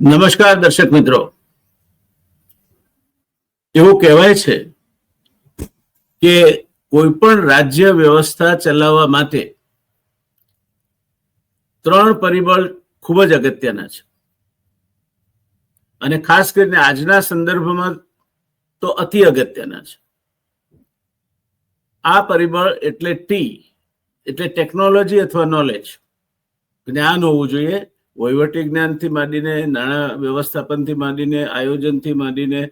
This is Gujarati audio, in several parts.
નમસ્કાર દર્શક મિત્રો. એવું કહેવાય છે કે કોઈ પણ રાજ્ય વ્યવસ્થા ચલાવવા માટે ત્રણ પરિબળ ખૂબ જ અગત્યના છે. અને ખાસ કરીને આજના સંદર્ભમાં તો અતિ અગત્યના છે. આ પરિબળ એટલે ટી, એટલે ટેકનોલોજી અથવા નોલેજ જ્ઞાન હોવું જોઈએ વહીવટી જ્ઞાનથી માંડીને, નાણાં વ્યવસ્થાપનથી માંડીને, આયોજનથી માંડીને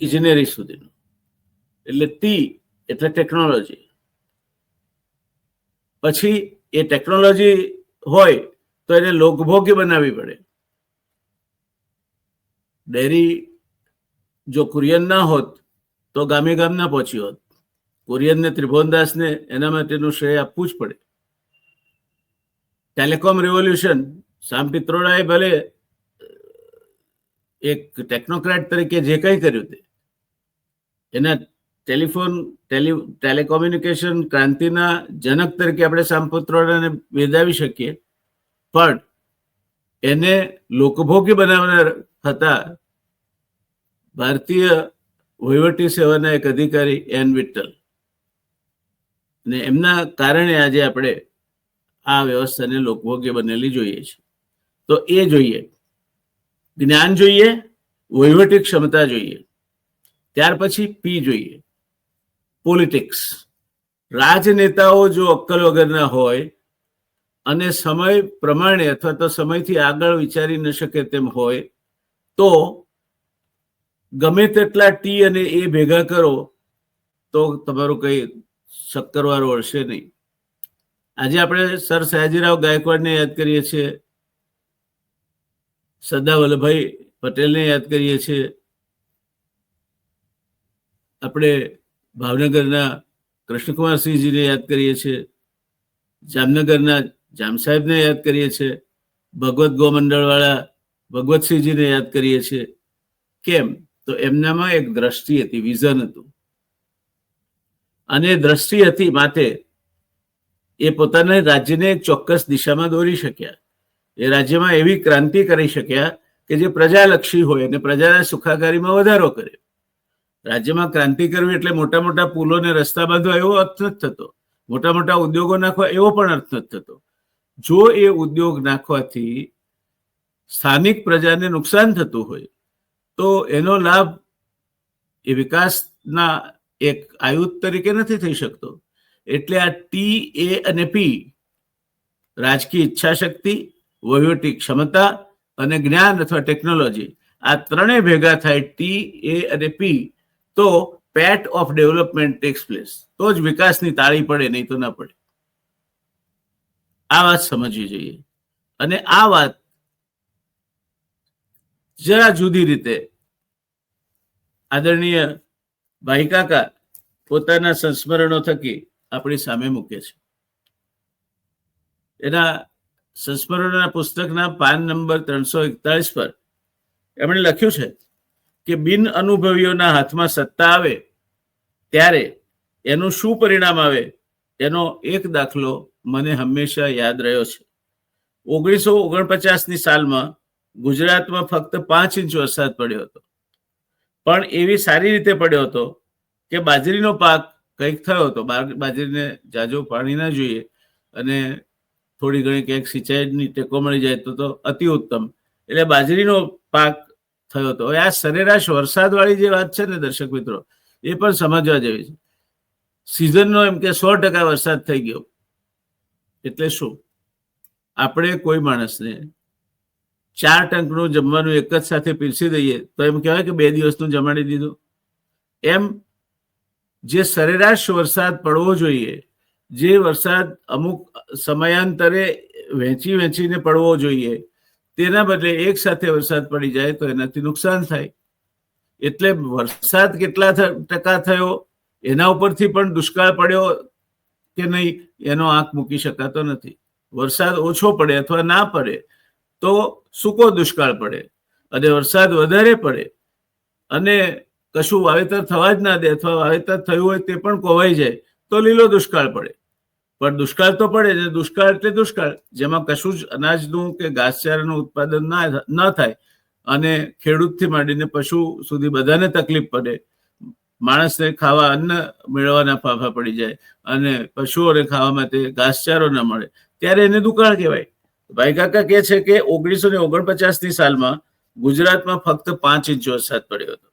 ઇજનેરી સુધીનું. એટલે ટી એટલે ટેકનોલોજી પછી એ ટેકનોલોજી હોય તો એને લોકભોગી બનાવવી પડે. ડેરી જો કુરિયન ના હોત તો ગામે ગામ ના પહોંચી હોત. કુરિયનને ત્રિભુવનદાસને એના માટેનું શ્રેય આપવું જ પડે. ટેલિકોમ રિવોલ્યુશન સામ પિત્રોડાએ ભલે એક ટેકનોક્રેટ તરીકે જે કંઈ કર્યું તે, એના ટેલિફોન ટેલિ ટેલિકોમ્યુનિકેશન ક્રાંતિના જનક તરીકે આપણે સામ પિત્રોડાને બિરદાવી શકીએ, પણ એને લોકભોગી બનાવનાર હતા ભારતીય વહીવટી સેવાના એક અધિકારી એન વિઠ્ઠલ. અને એમના કારણે આજે આપણે આ વ્યવસ્થાને લોકભોગ્ય બનેલી જોઈએ છે. તો એ જોઈએ. જ્ઞાન જોઈએ, વહીવટી ક્ષમતા જોઈએ. ત્યાર પછી પી જોઈએ. પોલિટિક્સ. રાજનેતાઓ જો અક્કલ વગરના હોય અને સમય પ્રમાણે અથવા તો સમયથી આગળ વિચારી ન શકે તેમ હોય, તો ગમે તેટલા ટી અને એ ભેગા કરો, તો તમારું કંઈ શક્કરવારો હશે નહીં. આજે આપણે સર સયાજીરાવ ગાયકવાડને યાદ કરીએ છીએ. સરદાર વલ્લભભાઈ પટેલને યાદ કરીએ છીએ. આપણે ભાવનગરના કૃષ્ણકુમારસિંહજીને યાદ કરીએ છીએ. જામનગરના જામ સાહેબને યાદ કરીએ છીએ. ભગવત ગોમંડળવાળા ભગવતસિંહજીને યાદ કરીએ છીએ. કેમ? તો એમનામાં એક દ્રષ્ટિ હતી, વિઝન હતું. અને દ્રષ્ટિ હતી માટે એ પોતાના રાજ્યને એક ચોક્કસ દિશામાં દોરી શક્યા. એ રાજ્યમાં એવી ક્રાંતિ કરી શક્યા કે જે પ્રજાલક્ષી હોય અને પ્રજાના સુખાકારીમાં વધારો કરે. રાજ્યમાં ક્રાંતિ કરવી એટલે મોટા મોટા પુલો ને રસ્તા બાંધવા એવો અર્થ નથી થતો. મોટા મોટા ઉદ્યોગો નાખવા એવો પણ અર્થ નથી થતો. જો એ ઉદ્યોગ નાખવાથી સ્થાનિક પ્રજાને નુકસાન થતું હોય, તો એનો લાભ એ વિકાસના એક આયુધ તરીકે નથી થઈ શકતો. એટલે આ ટી એ અને પી રાજકીય ઈચ્છા શક્તિ વહીવટી ક્ષમતા અને જ્ઞાન અથવા ટેકનોલોજી આ ત્રણેય ભેગા થાય ટી એ અને પી તો પેટ ઓફ ડેવલપમેન્ટ ટેક્સ પ્લેસ તો જ વિકાસની તાળી પડે, નહીં તો ના પડે. આ વાત સમજવી જોઈએ. અને આ વાત જરા જુદી રીતે આદરણીય ભાઈ કાકા પોતાના સંસ્મરણો થકી આપણી સામે મૂકે છે. એના સંસ્મરણના પુસ્તકના પાન નંબર ત્રણસો એકતાલીસ પર એમણે લખ્યું છે કે બિન અનુભવીઓના હાથમાં સત્તા આવે ત્યારે એનું શું પરિણામ આવે એનો એક દાખલો મને હંમેશા યાદ રહ્યો છે. ઓગણીસો ઓગણપચાસની સાલમાં ગુજરાતમાં ફક્ત પાંચ ઇંચ વરસાદ પડ્યો હતો. પણ એવી સારી રીતે પડ્યો હતો કે બાજરીનો પાક કંઈક થયો તો બાજરીને જાજો પાણી ના જોઈએ અને થોડી ઘણી ક્યાંક સિંચાઈની ટેકો મળી જાય તો તો અતિ ઉત્તમ. એટલે બાજરીનો પાક થયો હતો હવે આ સરેરાશ વરસાદવાળી જે વાત છે ને દર્શક મિત્રો, એ પણ સમજવા જેવી છે. સિઝનનો એમ કે સો ટકા વરસાદ થઈ ગયો. એટલે શું? આપણે કોઈ માણસને ચાર ટંકનું જમવાનું એક જ સાથે પીરસી દઈએ તો એમ કહેવાય કે બે દિવસનું જમાડી દીધું. એમ જે સરેરાશ વરસાદ પડવો જોઈએ, જે વરસાદ અમુક સમયાંતરે વહેંચી વહેંચીને પડવો જોઈએ, તેના બદલે એક સાથે વરસાદ પડી જાય તો એનાથી નુકસાન થાય. એટલે વરસાદ કેટલા ટકા થયો, એના ઉપરથી પણ દુષ્કાળ પડ્યો કે નહીં, એનો આંખ મૂકી શકાતો નથી. વરસાદ ઓછો પડે અથવા ના પડે, તો સૂકો દુષ્કાળ પડે. અને વરસાદ વધારે પડે. અને કશું વાવેતર થવા જ ના દે, અથવા વાવેતર થયું હોય તે પણ કોવાઈ જાય, તો લીલો દુષ્કાળ પડે. પણ દુષ્કાળ તો પડે છે દુષ્કાળ એટલે દુષ્કાળ. જેમાં કશું જ અનાજનું કે ઘાસચારાનું ઉત્પાદન ના ન થાય, અને ખેડૂતથી માંડીને પશુ સુધી બધાને તકલીફ પડે. માણસને ખાવા અન્ન મેળવવાના ફાફા પડી જાય, અને પશુઓને ખાવા માટે ઘાસચારો ન મળે. ત્યારે એને દુકાળ કહેવાય. ભાઈ કાકા કહે છે કે ઓગણીસો ને ઓગણપચાસની સાલમાં ગુજરાતમાં ફક્ત પાંચ ઇંચ વરસાદ પડ્યો હતો.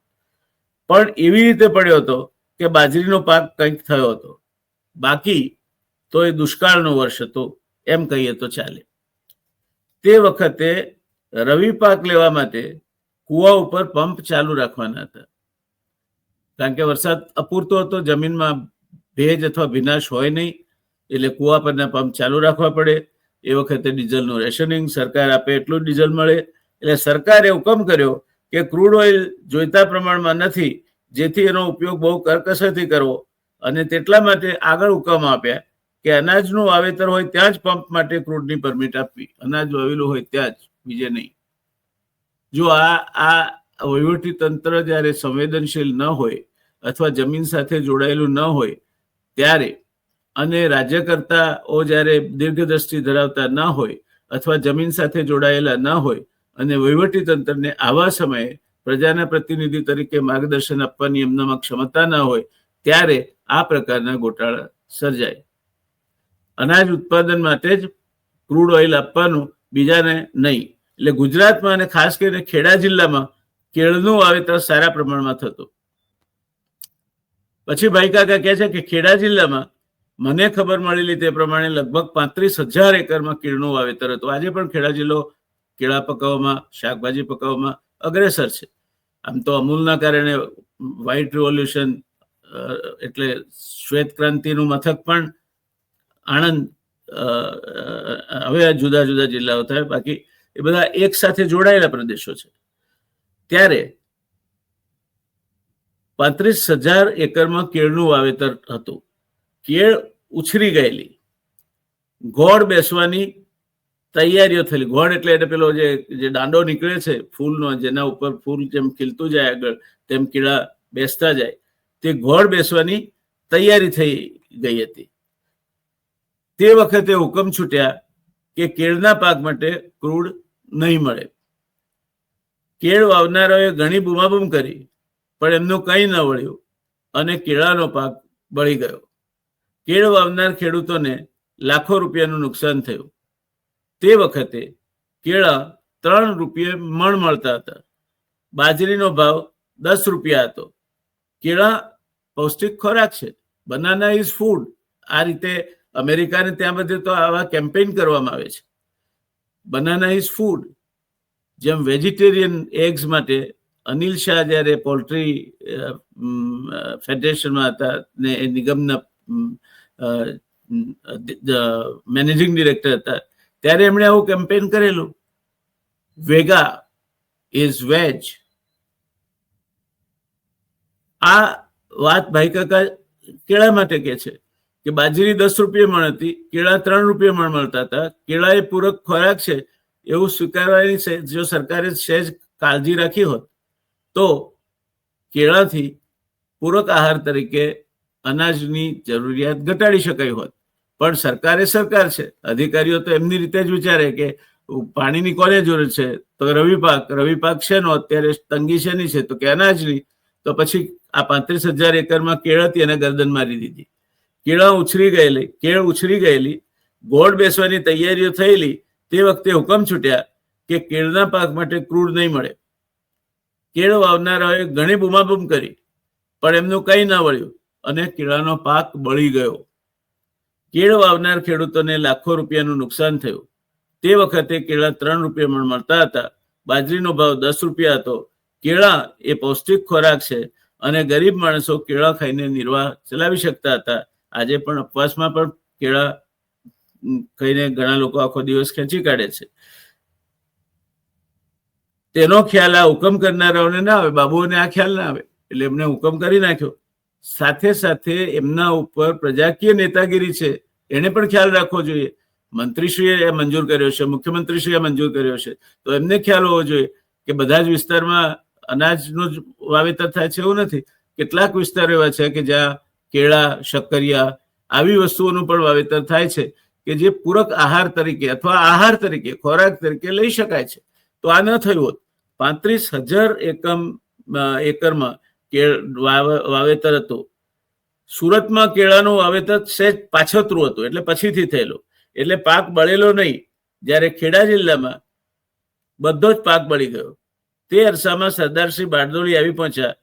પણ એવી રીતે પડ્યો હતો કે બાજરીનો પાક કંઈક થયો હતો. બાકી તો એ દુષ્કાળનો વર્ષ હતો, એમ કહીએ તો ચાલે. તે વખતે રવિ પાક લેવા માટે કુવા ઉપર પંપ ચાલુ રાખવાના હતા. કારણ કે વરસાદ અપૂરતો હતો, જમીનમાં ભેજ અથવા વિનાશ હોય નહીં, એટલે કુવા પરના પંપ ચાલુ રાખવા પડે. એ વખતે ડીઝલનું રેશનિંગ સરકાર આપે એટલું ડીઝલ મળે. એટલે સરકારે હુકમ કર્યો કે ક્રૂડ ઓઇલ જોઈતા પ્રમાણમાં નથી, જેથી એનો ઉપયોગ બહુ કરકસરથી કરવો અને તેટલા માટે આગળ હુકમ આપ્યા કે અનાજનું વાવેતર હોય ત્યાં જ પંપ માટે ક્રૂડની પરમિટ આપવી. અનાજ વાવેલું હોય ત્યાં જ, બીજે નહીં. જો આ આ વહીવટી તંત્ર જ્યારે સંવેદનશીલ ન હોય અથવા જમીન સાથે જોડાયેલું ન હોય, ત્યારે અને રાજ્યકર્તાઓ જ્યારે દીર્ઘદ્રષ્ટિ ધરાવતા ન હોય અથવા જમીન સાથે જોડાયેલા ન હોય અને વહીવટી તંત્રને આવા સમયે પ્રજાના પ્રતિનિધિ તરીકે માર્ગદર્શન આપવાની એમનામાં ક્ષમતા ન હોય, ત્યારે આ પ્રકારના ગોટાળા સર્જાય. અનાજ ઉત્પાદન માટે જ ક્રૂડ ઓઇલ આપવાનું બીજાને નહીં. એટલે ગુજરાતમાં અને ખાસ કરીને ખેડા જિલ્લામાં કેળનું વાવેતર સારા પ્રમાણમાં થતું. પછી ભાઈ કાકા કહે છે કે ખેડા જિલ્લામાં મને ખબર મળેલી તે પ્રમાણે લગભગ પાંત્રીસ હજાર એકરમાં કેળનું વાવેતર હતું. આજે પણ ખેડા જિલ્લો કેળા પકાવવામાં, શાકભાજી પકાવવામાં અગ્રેસર છે. આમ તો અમૂલના કારણે વ્હાઇટ રિવોલ્યુશન એટલે શ્વેત ક્રાંતિનું મથક પણ આણંદ હવે જુદા જુદા જિલ્લાઓ થાય. બાકી એ બધા એક સાથે જોડાયેલા પ્રદેશો છે. ત્યારે પાંત્રીસ હજાર એકરમાં કેળનું વાવેતર હતું. કેળ ઉછરી ગયેલી. ગોળ બેસવાની તૈયારીઓ થયેલી. ઘોડ એટલે એને પેલો જે જે દાંડો નીકળે છે, ફૂલનો, જેના ઉપર ફૂલ જેમ ખીલતું જાય આગળ, તેમ કીડા બેસતા જાય. તે ઘોડ બેસવાની તૈયારી થઈ ગઈ હતી. તે વખતે હુકમ છૂટ્યા કે કેળના પાક માટે ક્રૂડ નહીં મળે. કેળ વાવનારાઓએ ઘણી બૂમાબૂમ કરી, પણ એમનું કંઈ ન વળ્યું અને કેળાનો પાક બળી ગયો. કેળ વાવનાર ખેડૂતોને લાખો રૂપિયાનું નુકસાન થયું. તે વખતે કેળા ત્રણ રૂપિયે મણ મળતા હતા. બાજરીનો ભાવ દસ રૂપિયા હતો. કેળા પૌષ્ટિક ખોરાક છે. બનાના ઇઝ ફૂડ આ રીતે અમેરિકાને ત્યાં બધે તો આવા કેમ્પેઇન કરવામાં આવે છે. બનાના ઇઝ ફૂડ જેમ વેજીટેરિયન એગ્સ માટે અનિલ શાહ જ્યારે પોલ્ટ્રી ફેડરેશનમાં હતા ને એ નિગમના મેનેજિંગ ડિરેક્ટર હતા ત્યારે એમણે આવું કેમ્પેન કરેલું. વેગા ઇઝ વેજ આ વાત ભાઈ કાકા કેળા માટે કે છે કે બાજરી દસ રૂપિયે મણ હતી, કેળા ત્રણ રૂપિયે મણ મળતા હતા. કેળા એ પૂરક ખોરાક છે, એવું સ્વીકારવાની જો સરકારે સહેજ કાળજી રાખી હોત, તો કેળાથી પૂરક આહાર તરીકે અનાજની જરૂરિયાત ઘટાડી શકાય હોત. પણ સરકારે સરકાર છે. અધિકારીઓ તો એમની રીતે જ વિચારે કે પાણીની કોને જરૂર છે, તો રવિ પાક રવિ પાક છે નો અત્યારે તંગી શેની છે? તો કે અનાજની તો પછી આ પાંત્રીસ હજાર એકરમાં કેળ હતી એને ગરદન મારી દીધી. કેળા ઉછરી ગયેલી, કેળ ઉછરી ગયેલી, ગોળ બેસવાની તૈયારીઓ થયેલી. તે વખતે હુકમ છૂટ્યા કે કેળના પાક માટે ક્રૂડ નહીં મળે. કેળ વાવનારાઓએ ઘણી બૂમાબૂમ કરી, પણ એમનું કંઈ ના વળ્યું અને કેળાનો પાક બળી ગયો. કેળ વાવનાર ખેડૂતોને લાખો રૂપિયાનું નુકસાન થયું. તે વખતે કેળા ત્રણ રૂપિયા મણ મળતા હતા. બાજરીનો ભાવ દસ રૂપિયા હતો. કેળા એ પૌષ્ટિક ખોરાક છે અને ગરીબ માણસો કેળા ખાઈને નિર્વાહ ચલાવી શકતા હતા. આજે પણ ઉપવાસમાં પણ કેળા ખાઈને ઘણા લોકો આખો દિવસ ખેંચી કાઢે છે. તેનો ખ્યાલ આ હુકમ કરનારાઓને ના આવે, બાબુઓને આ ખ્યાલ ના આવે. એટલે એમને હુકમ કરી નાખ્યો. સાથે સાથે એમના ઉપર પ્રજાકીય નેતાગીરી છે, એને પણ ખ્યાલ રાખવો જોઈએ. મંત્રીશ્રીએ મંજૂર કર્યો છે, મુખ્યમંત્રીશ્રીએ મંજૂર કર્યો છે. તો એમને ખ્યાલ હોવો જોઈએ કે બધા જ વિસ્તારમાં અનાજનું જ વાવેતર થાય છે એવું નથી. કેટલાક વિસ્તારો એવા છે કે જ્યાં કેળા, શક્કરિયા આવી વસ્તુઓનું પણ વાવેતર થાય છે કે જે પૂરક આહાર તરીકે અથવા આહાર તરીકે, ખોરાક તરીકે લઈ શકાય છે. તો આ ન થયું હોત. પાંત્રીસ હજાર એકમ એકરમાં કેળ વાવ- વાવેતર હતું. સુરતમાં કેળાનું વાવેતર સહેજ પાછતરું હતું, એટલે પછીથી થયેલું. એટલે પાક બળેલો નહીં. જ્યારે ખેડા જિલ્લામાં બધો જ પાક બળી ગયો. તે અરસામાં સરદારશ્રી બારડોલી આવી પહોંચ્યા.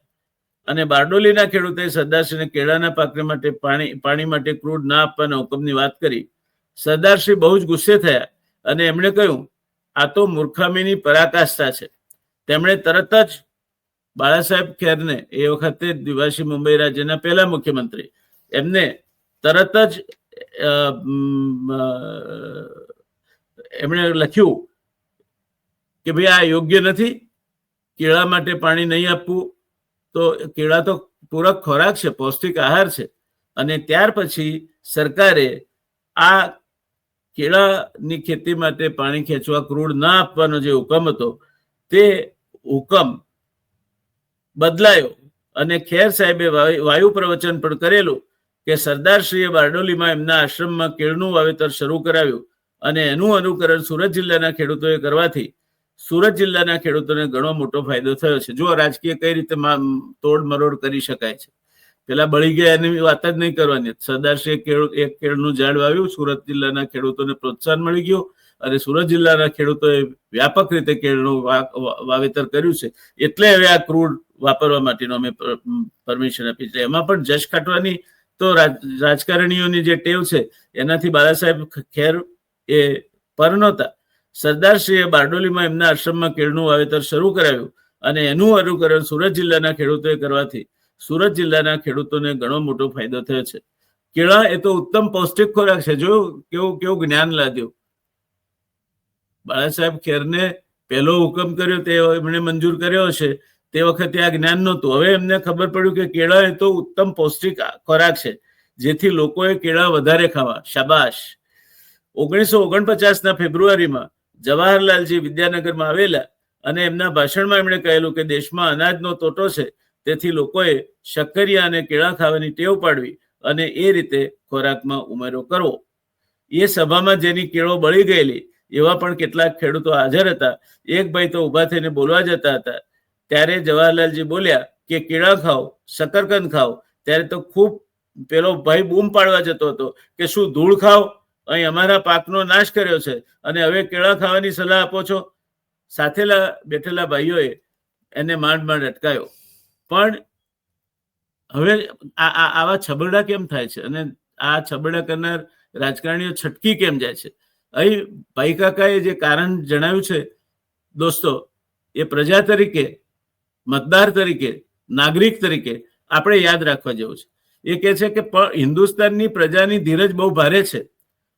અને બારડોલીના ખેડૂતે સરદારશ્રીને કેળાના પાકને માટે પાણી પાણી માટે ક્રૂડ ના આપવાના હુકમની વાત કરી. સરદારશ્રી બહુ જ ગુસ્સે થયા અને એમણે કહ્યું, આ તો મૂર્ખામીની પરાકાષ્ઠા છે. તેમણે તરત જ બાળાસાહેબ ખેરને એ વખતે દિવાસી મુંબઈ રાજ્યના પહેલા મુખ્યમંત્રી. એમને તરત જ એમણે લખ્યું કે ભાઈ આ યોગ્ય નથી, કેળા માટે પાણી નહીં આપવું. તો કેળા તો પૂરક ખોરાક છે, પૌષ્ટિક આહાર છે. અને ત્યાર પછી સરકારે આ કેળાની ખેતી માટે પાણી ખેંચવા ક્રૂડ ના આપવાનો જે હુકમ હતો, તે હુકમ બદલાયો. અને ખેર સાહેબે વાયુ પ્રવચન પણ કરેલું કે સરદારશ્રીએ બારડોલીમાં એમના આશ્રમમાં કેળનું વાવેતર શરૂ કરાવ્યું અને એનું અનુકરણ સુરત જિલ્લાના ખેડૂતોએ કરવાથી સુરત જિલ્લાના ખેડૂતોને ઘણો મોટો ફાયદો થયો છે. જો રાજકીય કઈ રીતે તોડ મરોડ કરી શકાય છે. પેલા બળી ગયા એની વાત જ નહીં કરવાની. સરદારશ્રીએ કેળ, એક કેળનું ઝાડ વાવ્યું, સુરત જિલ્લાના ખેડૂતોને પ્રોત્સાહન મળી ગયું અને સુરત જિલ્લાના ખેડૂતોએ વ્યાપક રીતે કેળનું વાવેતર કર્યું છે. એટલે હવે આ ક્રૂડ વાપરવા માટેનો અમે પરમિશન આપી છે. એમાં પણ જશ કાઢવાની તો રાજકારણીઓની જે ટેવ છે, એનાથી બાળાસાહેબ ખેર એ પર નહોતા. સરદારશ્રીએ બારડોલીમાં એમના આશ્રમમાં કેળનું વાવેતર શરૂ કરાવ્યું અને એનું અનુકરણ સુરત જિલ્લાના ખેડૂતોએ કરવાથી સુરત જિલ્લાના ખેડૂતોને ઘણો મોટો ફાયદો થયો છે. કેળા એ તો ઉત્તમ પૌષ્ટિક ખોરાક છે. જો કેવું કેવું જ્ઞાન લાદ્યું. બાળાસાહેબ ખેરને પહેલો હુકમ કર્યો તે એમણે મંજૂર કર્યો છે, તે વખતે આ જ્ઞાન નહોતું. હવે એમને ખબર પડ્યું કે કેળા એ તો ઉત્તમ પૌષ્ટિક ખોરાક છે, જેથી લોકોએ કેળા વધારે ખાવા. શાબાશ. ઓગણીસો ઓગણપચાસના ફેબ્રુઆરીમાં જવાહરલાલજી વિદ્યાનગરમાં આવેલા અને એમના ભાષણમાં એમણે કહેલું કે દેશમાં અનાજનો તોટો છે, તેથી લોકોએ શક્કરિયા અને કેળા ખાવાની ટેવ પાડવી અને એ રીતે ખોરાકમાં ઉમેરો કરવો. એ સભામાં જેની કેળો બળી ગયેલી એવા પણ કેટલાક ખેડૂતો હાજર હતા. એક ભાઈ તો ઊભા થઈને બોલવા જતા હતા. ત્યારે જવાહરલાલજી બોલ્યા કે કેળા ખાઓ શકરકંદ ખાઓ. ત્યારે તો ખૂબ પેલો ભાઈ બૂમ પાડવા જતો હતો કે શું ધૂળ ખાઓ? અહીં અમારા પાકનો નાશ કર્યો છે અને હવે કેળા ખાવાની સલાહ આપો છો? સાથેલા બેઠેલા ભાઈઓએ એને માંડ માંડ અટકાયો. પણ હવે આ, આવા છબરડા કેમ થાય છે? અને આ છબરડા કરનાર રાજકારણીઓ છટકી કેમ જાય છે? અહીં ભાઈ કાકાએ જે કારણ જણાવ્યું છે, દોસ્તો, એ પ્રજા તરીકે, મતદાર તરીકે, નાગરિક તરીકે આપણે યાદ રાખવા જેવું છે. એ કહે છે કે હિન્દુસ્તાનની પ્રજાની ધીરજ બહુ ભારે છે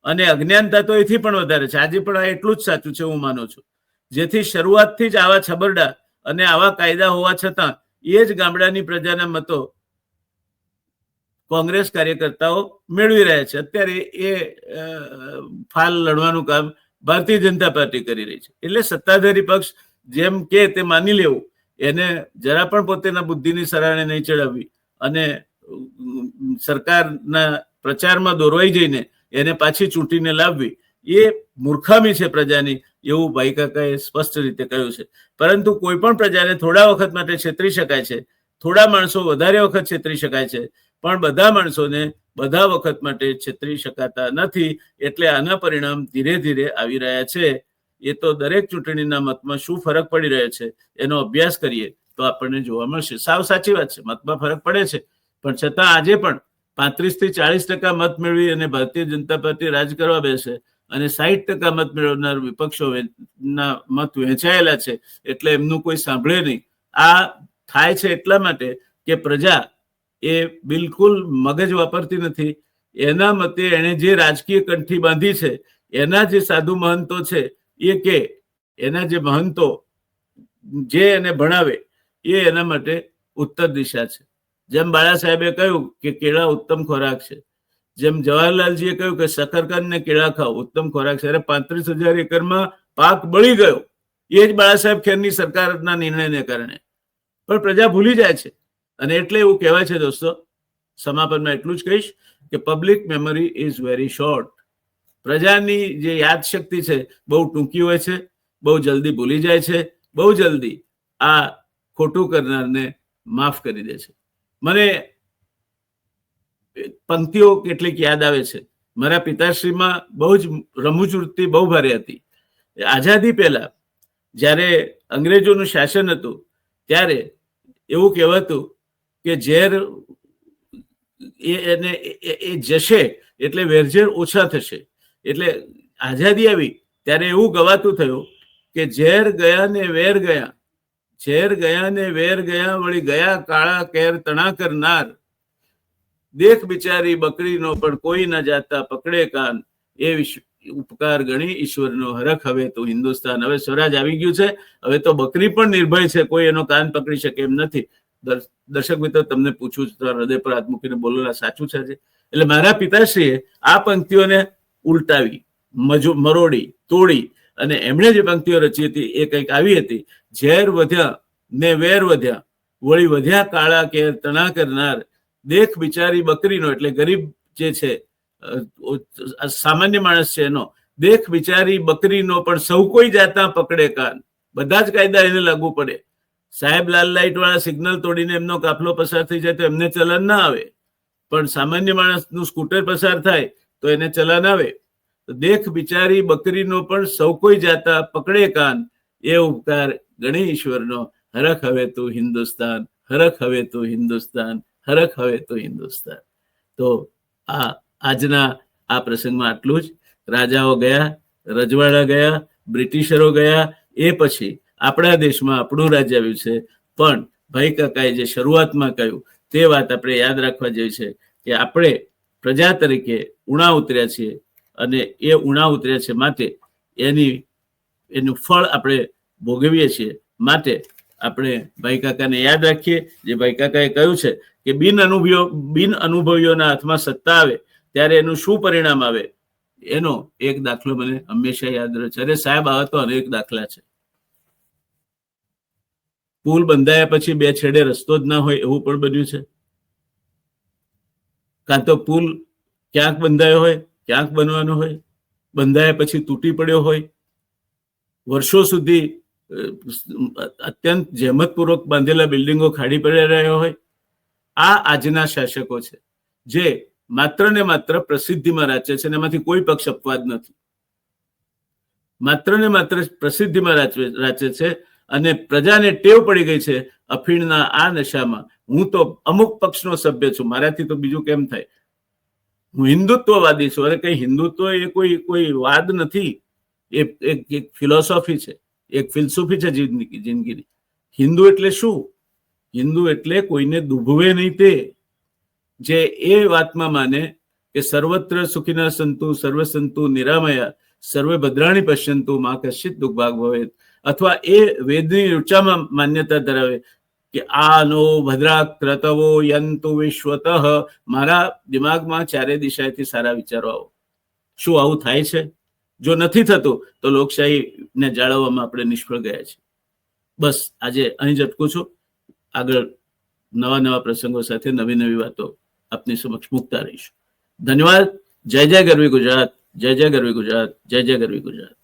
અને અજ્ઞાનતા તો એથી પણ વધારે છે. આજે પણ આ એટલું જ સાચું છે હું માનું છું. જેથી શરૂઆતથી જ આવા છબરડા અને આવા કાયદા હોવા છતાં એ જ ગામડાની પ્રજાના મતો કોંગ્રેસ કાર્યકર્તાઓ મેળવી રહ્યા છે. અત્યારે એ ફાલ લડવાનું કામ ભારતીય જનતા પાર્ટી કરી રહી છે. એટલે સત્તાધારી પક્ષ જેમ કે તે માની લેવું, એને જરા પણ પોતાના બુદ્ધિની સરાણે નહીં ચડાવવી અને સરકારના પ્રચારમાં દોરવાઈ જઈને એને પાછી ચૂંટીને લાવવી, એ મૂર્ખામી છે પ્રજાની, એવું ભાઈ કાકાએ સ્પષ્ટ રીતે કહ્યું છે. પરંતુ કોઈ પણ પ્રજાને થોડા વખત માટે છેતરી શકાય છે. થોડા માણસો વધારે વખત છેતરી શકાય છે. પણ બધા માણસોને બધા વખત માટે છેતરી શકાતા નથી એટલે આના પરિણામ ધીરે ધીરે આવી રહ્યા છે. એ તો દરેક ચૂંટણીના મતમાં શું ફરક પડી રહ્યો છે એનો અભ્યાસ કરીએ તો આપણને જોવા મળશે. સાવ સાચી વાત છે, મતમાં ફરક પડે છે. પણ છતાં આજે પણ પાંત્રીસથી ચાલીસ ટકા મત મેળવી અને ભારતીય જનતા પાર્ટી રાજ કરવા બેસે અને સાહીઠ ટકા મત મેળવનાર વિપક્ષો ના મત વહેંચાયેલા છે એટલે એમનું કોઈ સાંભળે નહીં. આ થાય છે એટલા માટે કે પ્રજા એ બિલકુલ મગજ વાપરતી નથી. એના મતે એણે જે રાજકીય કંઠી બાંધી છે, એના જે સાધુ મહંતો છે, એ કે, એના જે મહંતો જે એને ભણાવે, એ એના માટે ઉત્તર દિશા છે. જેમ બાળા સાહેબે કહ્યું કે કેળા ઉત્તમ ખોરાક છે. જેમ જવાહરલાલજીએ કહ્યું કે શકરકંદ ને કેળા ખાઓ, ઉત્તમ ખોરાક છે. અરે પાંત્રીસ હજાર એકરમાં પાક બળી ગયો. એ જ બાળા સાહેબ ખેરની સરકારના નિર્ણયને કારણે. પણ પ્રજા ભૂલી જાય છે. અને એટલે એવું કહેવાય છે દોસ્તો, સમાપનમાં એટલું જ કહીશ કે public memory is very short પ્રજાની જે યાદશક્તિ છે બહુ ટૂંકી હોય છે, બહુ જલ્દી ભૂલી જાય છે, બહુ જલ્દી આ ખોટું કરનારને માફ કરી દે છે. મને પંક્તિઓ કેટલીક યાદ આવે છે. મારા પિતાશ્રીમાં બહુ જ રમૂજ વૃત્તિ બહુ ભારે હતી. આઝાદી પહેલા જ્યારે અંગ્રેજોનું શાસન હતું, ત્યારે એવું કહેવાતું કે ઝેર એને એ- જશે એટલે વેરઝેર ઓછા થશે. એટલે આઝાદી આવી ત્યારે એવું ગવાતું થયું કે ઝેર ગયા ને વેર ગયા. ઝેર ગયા ને વેર ગયા વળી ગયા કાળા કેર તણા કરનાર. દેખ બિચારી બકરીનો પણ કોઈ ન જાતા પકડે કાન. એ ઉપકાર ગણી ઈશ્વરનો હરખ. હવે તો હિન્દુસ્તાન હવે સ્વરાજ આવી ગયું છે. હવે તો બકરી પણ નિર્ભય છે. કોઈ એનો કાન પકડી શકે એમ નથી. દર્શક મિત્રો, તમને પૂછું છું હૃદય પર હાથ મૂકીને બોલેલા સાચું છે એટલે મારા પિતાશ્રીએ આ પંક્તિઓને ઉલટાવી. મજો, મરોડી, તોડી અને એમણે જે પંક્તિઓ રચી હતી એ કંઈક આવી હતી. ઝેર વધ્યા ને વેર વધ્યા, વળી વધ્યા કાળા કેર, તણા કરનાર, દેખ બિચારી બકરીનો, એટલે ગરીબ જે છે સામાન્ય માણસ છે એનો, દેખ બિચારી બકરીનો પણ સૌ કોઈ જાતા પકડે કાન. બધા જ કાયદા એને લાગુ પડે. સાહેબ, લાલ લાઈટ વાળા સિગ્નલ તોડીને એમનો કાફલો પસાર થઈ જાય તો એમને ચલન ના આવે. પણ સામાન્ય માણસનું સ્કૂટર પસાર થાય તો એને ચલન આવે. તો દેખ બિચારી બકરીનો પણ સૌ કોઈ જાતા પકડે કાન. એ ઉપકાર ગણી ઈશ્વરનો. હરખ હવે તું હિન્દુસ્તાન, હરખ હવે તું હિન્દુસ્તાન, હરખ હવે તું હિન્દુસ્તાન. તો આ આજના આ પ્રસંગમાં આટલું જ. રાજાઓ ગયા, રજવાડા ગયા, બ્રિટિશરો ગયા, એ પછી આપણા દેશમાં આપણું રાજ્ય આવ્યું છે. પણ ભાઈ કાકાએ જે શરૂઆતમાં કહ્યું તે વાત આપણે યાદ રાખવા જેવી છે કે આપણે પ્રજા તરીકે ઉણા ઉતર્યા છીએ અને એ ઉણા ઉતર્યા છે માટે એની, એનું ફળ આપણે ભોગવીએ છીએ માટે આપણે ભાઈ કાકાને યાદ રાખીએ. જે ભાઈ કાકાએ કહ્યું છે કે બિન અનુભવીઓ બિન અનુભવીઓના હાથમાં સત્તા આવે ત્યારે એનું શું પરિણામ આવે એનો એક દાખલો મને હંમેશા યાદ રહે છે. અરે સાહેબ, આવા તો અનેક દાખલા છે. પુલ બંધાયા પછી બે છેડે રસ્તો જ ના હોય એવું પણ બન્યું છે. કાં તો પુલ ક્યાંક બંધાયો હોય, ક્યાંક બનવાનો હોય, બંધાયા પછી તૂટી પડ્યો હોય. વર્ષો સુધી અત્યંત જહેમતપૂર્વક બાંધેલા બિલ્ડિંગો ખાડી પડી રહ્યા હોય. આ આજના શાસકો છે, જે માત્ર ને માત્ર પ્રસિદ્ધિમાં રાચે છે અને એમાંથી કોઈ પક્ષ અપવાદ નથી. માત્ર ને માત્ર પ્રસિદ્ધિમાં રાચે છે અને પ્રજાને ટેવ પડી ગઈ છે અફીણના આ નશામાં. હું તો અમુક પક્ષનો સભ્ય છું. મારાથી તો બીજું કેમ થાય? હું હિન્દુત્વવાદી છું. અરે કઈ હિન્દુત્વ એ કોઈ કોઈ વાદ નથી. એ, એક ફિલોસોફી છે. એક ફિલસૂફી છે જિંદગી, જિંદગીની. હિન્દુ એટલે શું? હિન્દુ એટલે કોઈને દુભવે નહીં તે. જે એ વાતમાં માને કે સર્વત્ર સુખીના સંતુ સર્વ સંતુ નિરામયા, સર્વે ભદ્રાણી પશ્યંતુ, માં કશિત ભાગ ભવેત. અથવા એ વેદની ઊંચામાં માન્યતા ધરાવે કે આનો ભદ્રા ક્રતવો યંતુ વિશ્વતઃ. મારા દિમાગમાં ચારે દિશાએથી સારા વિચારો આવો. શું આવું થાય છે? જો નથી થતું, તો લોકશાહીને જાળવવામાં આપણે નિષ્ફળ ગયા છે બસ, આજે અહીં જ અટકું છું. આગળ નવા નવા પ્રસંગો સાથે નવી નવી વાતો આપની સમક્ષ મૂકતા રહીશું. ધન્યવાદ. જય જય ગરવી ગુજરાત. જય જય ગરવી ગુજરાત. જય જય ગરવી ગુજરાત.